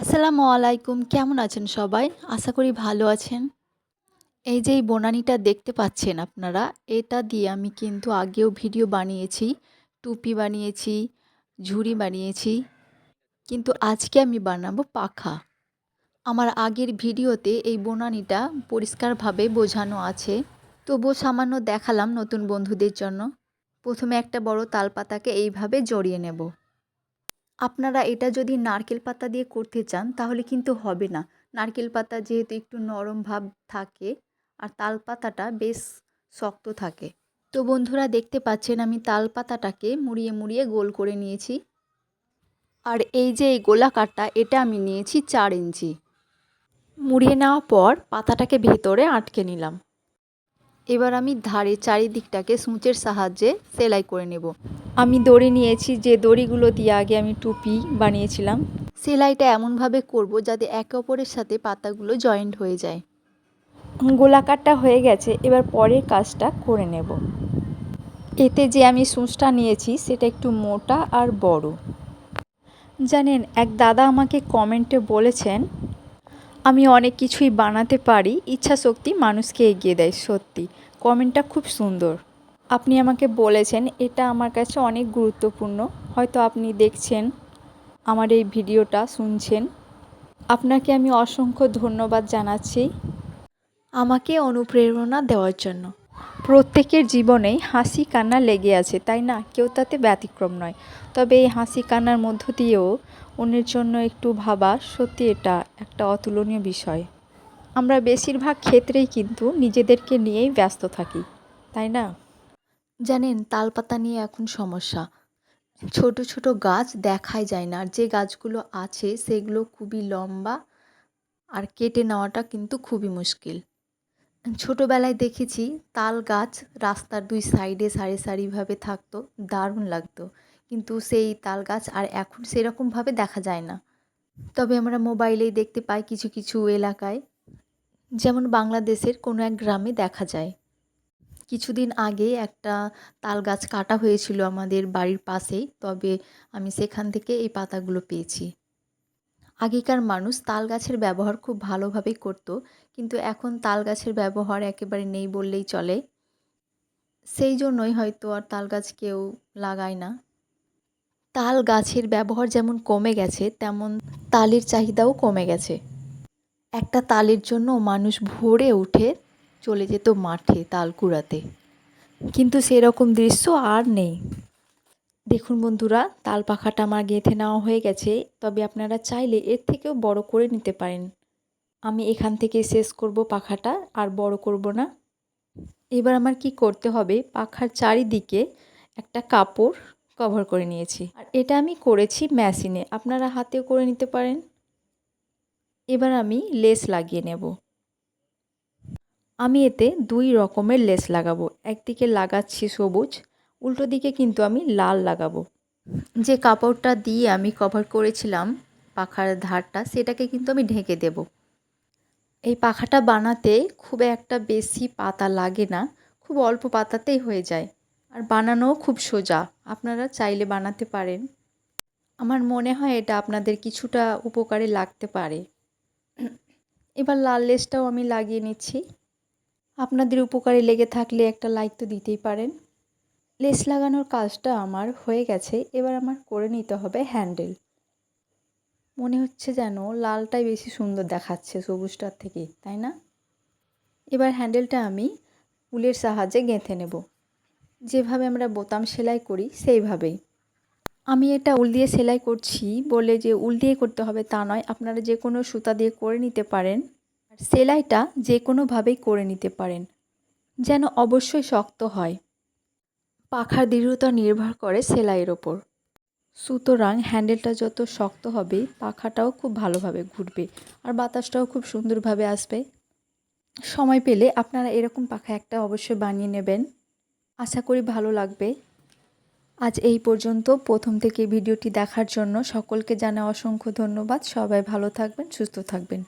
আসসালামু আলাইকুম, কেমন আছেন সবাই? আশা করি ভালো আছেন। এই যে এই বনানিটা দেখতে পাচ্ছেন আপনারা, এটা দিয়ে আমি কিন্তু আগেও ভিডিও বানিয়েছি, টুপি বানিয়েছি, ঝুড়ি বানিয়েছি, কিন্তু আজকে আমি বানাবো পাখা। আমার আগের ভিডিওতে এই বনানিটা পরিষ্কারভাবে বোঝানো আছে, তবুও সামান্য দেখালাম নতুন বন্ধুদের জন্য। প্রথমে একটা বড় তালপাতাকে এইভাবে জড়িয়ে নেব। আপনারা এটা যদি নারকেল পাতা দিয়ে করতে চান, তাহলে কিন্তু হবে না। নারকেল পাতা যেহেতু একটু নরম ভাব থাকে আর তাল পাতাটা বেশ শক্ত থাকে। তো বন্ধুরা, দেখতে পাচ্ছেন আমি তাল পাতাটাকে মুড়িয়ে মুড়িয়ে গোল করে নিয়েছি। আর এই যে এই গোলাকারটা, এটা আমি নিয়েছি চার ইঞ্চি। মুড়িয়ে নেওয়ার পর পাতাটাকে ভেতরে আটকে নিলাম। এবার আমি ধারে চারিদিকটাকে সূচের সাহায্যে সেলাই করে নেব। আমি দড়ি নিয়েছি, যে দড়িগুলো দিয়ে আগে আমি টুপি বানিয়েছিলাম, সেলাইটা এমনভাবে করব যাতে একে অপরের সাথে পাতাগুলো জয়েন্ট হয়ে যায়। গোলাকারটা হয়ে গেছে, এবার পরের কাজটা করে নেব। এতে যে আমি সূচটা নিয়েছি, সেটা একটু মোটা আর বড়। জানেন, এক দাদা আমাকে কমেন্টে বলেছেন আমি অনেক কিছুই বানাতে পারি। ইচ্ছা শক্তি মানুষকে এগিয়ে দেয়, সত্যি। কমেন্টটা খুব সুন্দর। আপনি আমাকে বলেছেন, এটা আমার কাছে অনেক গুরুত্বপূর্ণ। হয়তো আপনি দেখছেন, আমার এই ভিডিওটা শুনছেন। আপনাকে আমি অসংখ্য ধন্যবাদ জানাচ্ছি আমাকে অনুপ্রেরণা দেওয়ার জন্য। প্রত্যেকের জীবনেই হাসি কান্না লেগে আছে, তাই না? কেউ তাতে ব্যতিক্রম নয়। তবে এই হাসি কান্নার মধ্য দিয়েও অন্যের জন্য একটু ভাবা সত্যি এটা একটা অতুলনীয় বিষয়। আমরা বেশিরভাগ ক্ষেত্রেই কিন্তু নিজেদেরকে নিয়েই ব্যস্ত থাকি, তাই না? জানেন, তালপাতা নিয়ে এখন সমস্যা। ছোট ছোট গাছ দেখাই যায় না, আর যে গাছগুলো আছে সেগুলো খুবই লম্বা আর কেটে নেওয়াটা কিন্তু খুবই মুশকিল। ছোটোবেলায় দেখেছি তাল গাছ রাস্তার দুই সাইডে সারি সারিভাবে থাকতো, দারুণ লাগতো। কিন্তু সেই তাল গাছ আর এখন সেরকমভাবে দেখা যায় না। তবে আমরা মোবাইলেই দেখতে পাই কিছু কিছু এলাকায়, যেমন বাংলাদেশের কোনো এক গ্রামে দেখা যায়। কিছুদিন আগে একটা তাল গাছ কাটা হয়েছিল আমাদের বাড়ির পাশেই, তবে আমি সেখান থেকে এই পাতাগুলো পেয়েছি। আগেকার মানুষ তাল গাছের ব্যবহার খুব ভালোভাবেই করতো, কিন্তু এখন তাল গাছের ব্যবহার একেবারে নেই বললেই চলে। সেই জন্যই হয়তো আর তাল গাছ কেউ লাগায় না। তাল গাছের ব্যবহার যেমন কমে গেছে, তেমন তালের চাহিদাও কমে গেছে। একটা তালের জন্য মানুষ ভোরে উঠে চলে যেত মাঠে তাল কুড়াতে। কিন্তু সেরকম দৃশ্য আর নেই। দেখুন বন্ধুরা, তাল পাখাটা আমার গেঁথে নেওয়া হয়ে গেছে, তবে আপনারা চাইলে এর থেকেও বড় করে নিতে পারেন। আমি এখান থেকে শেষ করব পাখাটা, আর বড় করব না। এবার আমার কি করতে হবে? পাখার চারিদিকে একটা কাপড় কভার করে নিয়েছি। আর এটা আমি করেছি মেশিনে আপনারা হাতেও করে নিতে পারেন। এবার আমি লেস লাগিয়ে নেব। আমি এতে দুই রকমের লেস লাগাবো। একদিকে লাগাচ্ছি সবুজ, উল্টো দিকে কিন্তু আমি লাল লাগাবো। যে কাপড়টা দিয়ে আমি কভার করেছিলাম পাখার ধারটা, সেটাকে কিন্তু আমি ঢেকে দেব। এই পাখাটা বানাতে খুব একটা বেশি পাতা লাগে না। খুব অল্প পাতাতেই হয়ে যায়। আর বানানোও খুব সোজা। আপনারা চাইলে বানাতে পারেন। আমার মনে হয় এটা আপনাদের কিছুটা উপকারে লাগতে পারে। এবার লাল লেসটাও আমি লাগিয়ে নিচ্ছি। আপনাদের উপকারে লেগে থাকলে একটা লাইক তো দিতেই পারেন। লেস লাগানোর কাজটা আমার হয়ে গেছে। এবার আমার করে নিতে হবে হ্যান্ডেল মনে হচ্ছে যেন লালটাই বেশি সুন্দর দেখাচ্ছে সবুজটার থেকে, তাই না? এবার হ্যান্ডেলটা আমি উলের সাহায্যে গেঁথে নেব। যেভাবে আমরা বোতাম সেলাই করি, সেইভাবেই। আমি এটা উল দিয়ে সেলাই করছি বলে যে উল দিয়ে করতে হবে তা নয়, আপনারা যে কোনো সুতা দিয়ে করে নিতে পারেন আর সেলাইটা যে কোনোভাবেই করে নিতে পারেন, যেন অবশ্যই শক্ত হয়। পাখার দৃঢ়তা নির্ভর করে সেলাইয়ের ওপর। সুতরাং হ্যান্ডেলটা যত শক্ত হবে, পাখাটাও খুব ভালোভাবে ঘুরবে আর বাতাসটাও খুব সুন্দরভাবে আসবে। সময় পেলে আপনারা এরকম পাখা একটা অবশ্যই বানিয়ে নেবেন। আশা করি ভালো লাগবে। আজ এই পর্যন্ত। প্রথম থেকে ভিডিওটি দেখার জন্য সকলকে জানা অসংখ্য ধন্যবাদ। সবাই ভালো থাকবেন, সুস্থ থাকবেন।